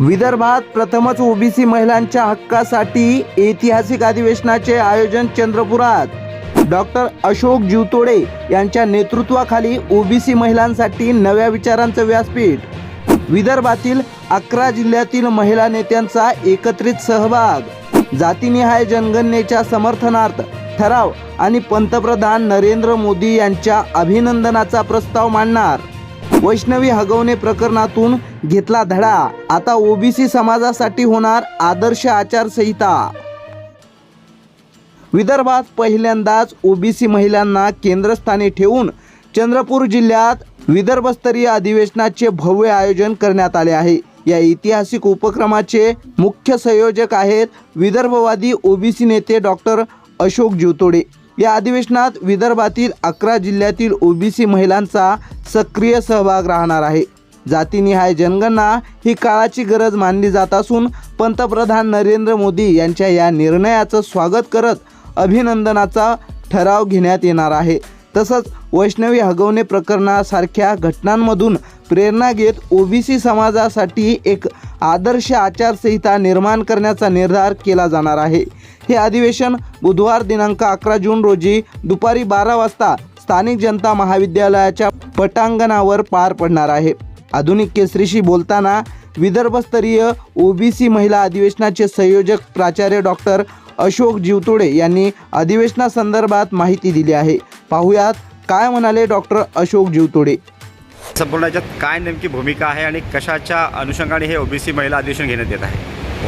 विदर्भात प्रथमच ओबीसी महिलांच्या हक्कासाठी ऐतिहासिक अधिवेशनाचे आयोजन चंद्रपुरात. डॉक्टर अशोक जीवतोडे यांच्या नेतृत्वाखाली ओबीसी महिलांसाठी नव्या विचारांचं व्यासपीठ. विदर्भातील अकरा जिल्ह्यातील महिला नेत्यांचा एकत्रित सहभाग. जातीनिहाय जनगणनेच्या समर्थनार्थ ठराव आणि पंतप्रधान नरेंद्र मोदी यांच्या अभिनंदनाचा प्रस्ताव मांडणार. वैष्णवी हगवणे प्रकरणातून घेतला धडा. आता ओबीसी समाजासाठी होणार आदर्श आचारसंहिता. विदर्भात पहिल्यांदाच ओबीसी महिलांना केंद्रस्थानी ठेवून चंद्रपूर जिल्ह्यात विदर्भस्तरीय अधिवेशनाचे भव्य आयोजन करण्यात आले आहे. या ऐतिहासिक उपक्रमाचे मुख्य संयोजक आहेत विदर्भवादी ओबीसी नेते डॉक्टर अशोक जिवतोडे या अधिवेशनात विदर्भातील अकरा जिल्ह्यातील ओबीसी महिलांचा सक्रिय सहभाग राहणार आहे. जातीनिहाय जनगणना ही काळाची गरज मानली जात असून पंतप्रधान नरेंद्र मोदी यांच्या या निर्णयाचं स्वागत करत अभिनंदनाचा ठराव घेण्यात येणार आहे. तसंच वैष्णवी हगवणे प्रकरणासारख्या घटनांमधून प्रेरणा घेत ओबीसी समाजासाठी एक आदर्श आचारसंहिता निर्माण करण्याचा निर्धार केला जाणार आहे. हे अधिवेशन बुधवार दिनांक अकरा जून रोजी दुपारी बारा वाजता स्थानिक जनता महाविद्यालयाच्या पटांगणावर पार पडणार आहे. आधुनिक केसरीशी बोलताना विदर्भस्तरीय ओबीसी महिला अधिवेशनाचे संयोजक प्राचार्य डॉक्टर अशोक जीवतोडे यांनी अधिवेशनासंदर्भात माहिती दिली आहे. पाहुयात काय म्हणाले डॉक्टर अशोक जीवतोडे? संपूर्ण याच्यात काय नेमकी भूमिका आहे आणि कशाच्या अनुषंगाने हे ओबीसी महिला अधिवेशन घेण्यात येत आहे?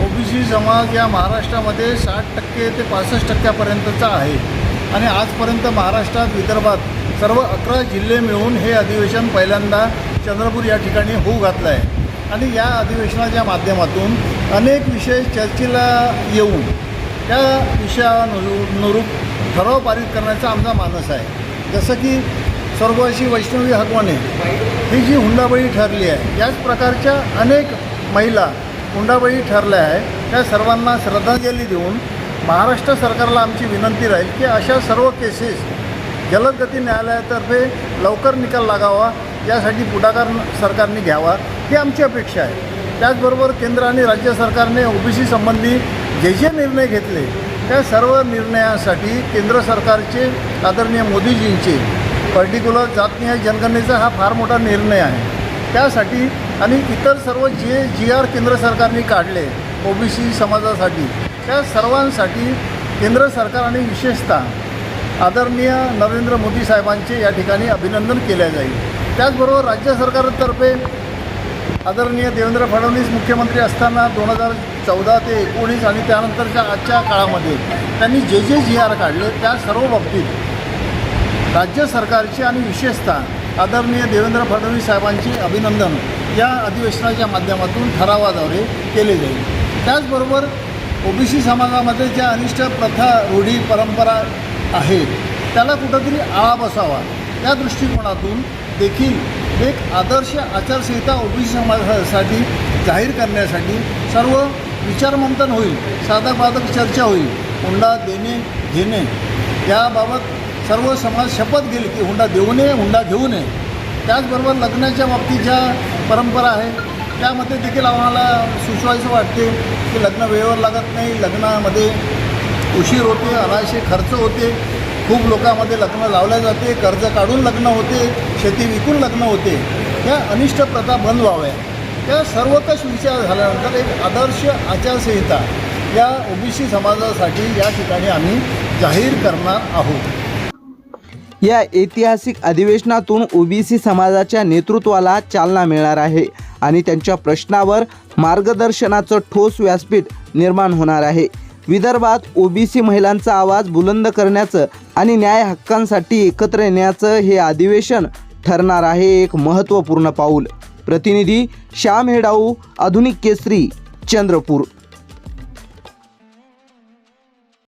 ओबीसी समाज या महाराष्ट्रामध्ये साठ टक्के ते पासष्ट टक्क्यापर्यंतचा आहे. आणि आजपर्यंत महाराष्ट्रात विदर्भात सर्व अकरा जिल्हे मिळून हे अधिवेशन पहिल्यांदा चंद्रपूर या ठिकाणी होऊ घातलं आहे आणि या अधिवेशनाच्या माध्यमातून अनेक विषय चर्चेला येऊन त्या विषयानुरूप ठराव पारित करण्याचा आमचा मानस आहे. जसं की स्वर्गवासी वैष्णवी हगवणे ही जी हुंडाबळी ठरली आहे याच प्रकारच्या अनेक महिला हुंडाबळी ठरल्या आहे त्या सर्वांना श्रद्धांजली देऊन महाराष्ट्र सरकारला आमची विनंती राहील की अशा सर्व केसेस जलदगती न्यायालयातर्फे लवकर निकाल लागावा. यासाठी पुढाकार सरकारने घ्यावा. ही आमची अपेक्षा आहे. त्याचबरोबर केंद्र आणि राज्य सरकारने ओबीसी संबंधी जे जे निर्णय घेतले त्या सर्व निर्णयासाठी केंद्र सरकारचे आदरणीय मोदीजींचे पर्टिक्युलर जातनिहाय जनगणनेचा हा फार मोठा निर्णय आहे. त्यासाठी आणि इतर सर्व जे जी आर केंद्र सरकारने काढले ओबीसी समाजासाठी त्या सर्वांसाठी केंद्र सरकार आणि विशेषतः आदरणीय नरेंद्र मोदी साहेबांचे या ठिकाणी अभिनंदन केले जाईल. त्याचबरोबर राज्य सरकारतर्फे आदरणीय देवेंद्र फडणवीस मुख्यमंत्री असताना दोन हजार चौदा ते एकोणीस आणि त्यानंतरच्या आजच्या काळामध्ये त्यांनी जे जे जी आर काढले त्या सर्व बाबतीत राज्य सरकारची आणि विशेषतः आदरणीय देवेंद्र फडणवीस साहेबांची अभिनंदन या अधिवेशनाच्या माध्यमातून ठरावाद्वारे केले जाईल. त्याचबरोबर ओबीसी समाजामध्ये ज्या अनिष्ट प्रथा रूढी परंपरा आहेत त्याला कुठंतरी आळा बसावा त्या दृष्टिकोनातून देखील एक आदर्श आचारसंहिता ओबीसी समाजासाठी जाहीर करण्यासाठी सर्व विचारमंथन होईल साधक बाधक चर्चा होईल हुंडा देणे घेणे. याबाबत सर्व समाज शपथ घेईल की हुंडा देऊ नये हुंडा घेऊ नये. त्याचबरोबर लग्नाच्या बाबतीत ज्या परंपरा आहेत त्यामध्ये देखील आम्हाला सुचवायचं वाटते की लग्न वेळेवर लागत नाही लग्नामध्ये उशीर होते अनायसे खर्च होते. खूप लोकांमध्ये लग्न लावल्या जाते कर्ज काढून लग्न होते शेती विकून लग्न होते. या अनिष्ट प्रथा बंद व्हाव्या त्या सर्वकष विचार झाल्यानंतर एक आदर्श आचारसंहिता या ओबीसी समाजासाठी या ठिकाणी आम्ही जाहीर करणार आहोत. या ऐतिहासिक अधिवेशनातून ओबीसी समाजाच्या नेतृत्वाला चालना मिळणार आहे आणि त्यांच्या प्रश्नावर मार्गदर्शनाचं ठोस व्यासपीठ निर्माण होणार आहे. विदर्भात ओबीसी महिलांचा आवाज बुलंद करण्याचं आणि न्याय हक्कांसाठी एकत्र येण्याचं हे अधिवेशन ठरणार आहे एक महत्त्वपूर्ण पाऊल. प्रतिनिधी श्याम हेडाऊ आधुनिक केसरी चंद्रपूर.